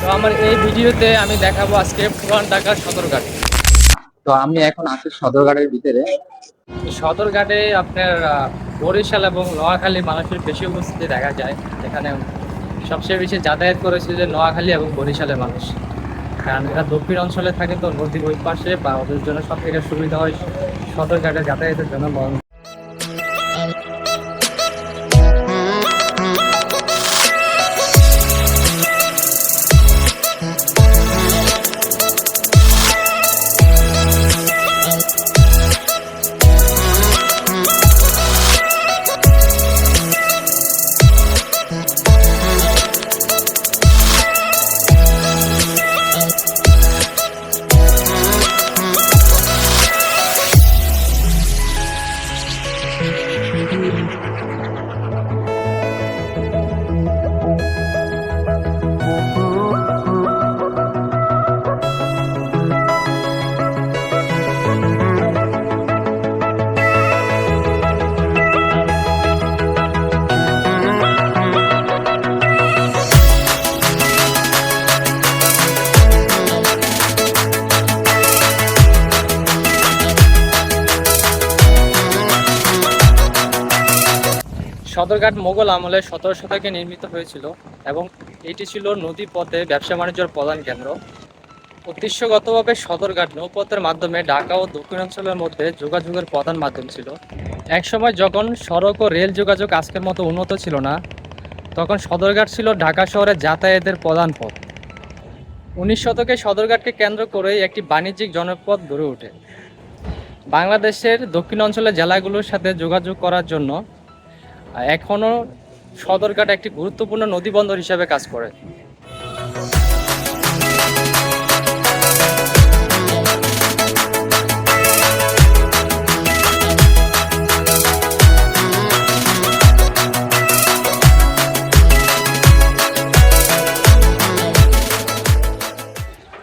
তো আমার এই ভিডিওতে আমি দেখাবো আজকে পুরান ঢাকার সদরঘাট। তো আমি এখন আছি সদরঘাটের ভিতরে। সদরঘাটে আপনার বরিশাল এবং নোয়াখালী মানুষের বেশি উপস্থিতি দেখা যায়। এখানে সবচেয়ে বেশি যাতায়াত করেছে যে নোয়াখালী এবং বরিশালের মানুষ। কারণ এরা দক্ষিণ অঞ্চলে থাকে তো নদীর ওই পাশে বা ওদের জন্য সব থেকে সুবিধা হয় সদরঘাটে যাতায়াতের জন্য বরং সদরঘাট মোগল আমলে সতেরো শতকে নির্মিত হয়েছিল এবং এটি ছিল নদী পথে ব্যবসা বাণিজ্যের প্রধান কেন্দ্র। উদ্দেশ্যগতভাবে সদরঘাট নৌপথের মাধ্যমে ঢাকা ও দক্ষিণাঞ্চলের মধ্যে যোগাযোগের প্রধান মাধ্যম ছিল। একসময় যখন সড়ক ও রেল যোগাযোগ আজকের মতো উন্নত ছিল না, তখন সদরঘাট ছিল ঢাকা শহরে যাতায়াতের প্রধান পথ। উনিশ শতকে সদরঘাটকে কেন্দ্র করেই একটি বাণিজ্যিক জনপদ গড়ে ওঠে। বাংলাদেশের দক্ষিণ অঞ্চলের জেলাগুলোর সাথে যোগাযোগ করার জন্য এখনও সদরঘাট একটি গুরুত্বপূর্ণ নদীবন্দর হিসেবে কাজ করে।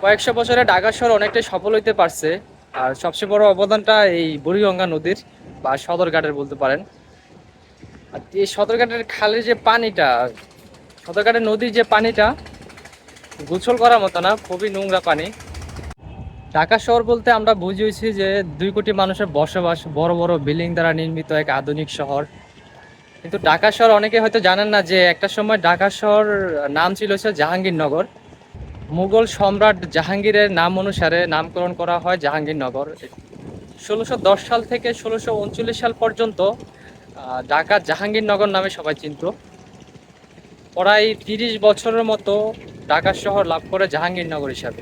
কয়েকশো বছরে ঢাকা শহর অনেকটাই সফল হইতে পারছে, আর সবচেয়ে বড় অবদানটা এই বুড়িগঙ্গা নদীর বা সদরঘাটের বলতে পারেন। আর এই সদরঘাটের খালের যে পানিটা, সদরঘাটের নদীর যে পানিটা গোসল করার মতো না, খুবই নোংরা পানি। ঢাকা শহর বলতে আমরা বুঝিয়েছি যে দুই কোটি মানুষের বসবাস বড় বড় বিল্ডিং দ্বারা নির্মিত এক আধুনিক শহর। কিন্তু ঢাকা শহর অনেকে হয়তো জানেন না যে একটা সময় ঢাকা শহর নাম ছিল হচ্ছে জাহাঙ্গীরনগর। মুঘল সম্রাট জাহাঙ্গীরের নাম অনুসারে নামকরণ করা হয় জাহাঙ্গীরনগর। ষোলোশো সাল থেকে ষোলোশো সাল পর্যন্ত ঢাকা জাহাঙ্গীরনগর নামে সবাই চিনত। প্রায় তিরিশ বছরের মতো ঢাকা শহর লাভ করে জাহাঙ্গীরনগর হিসাবে।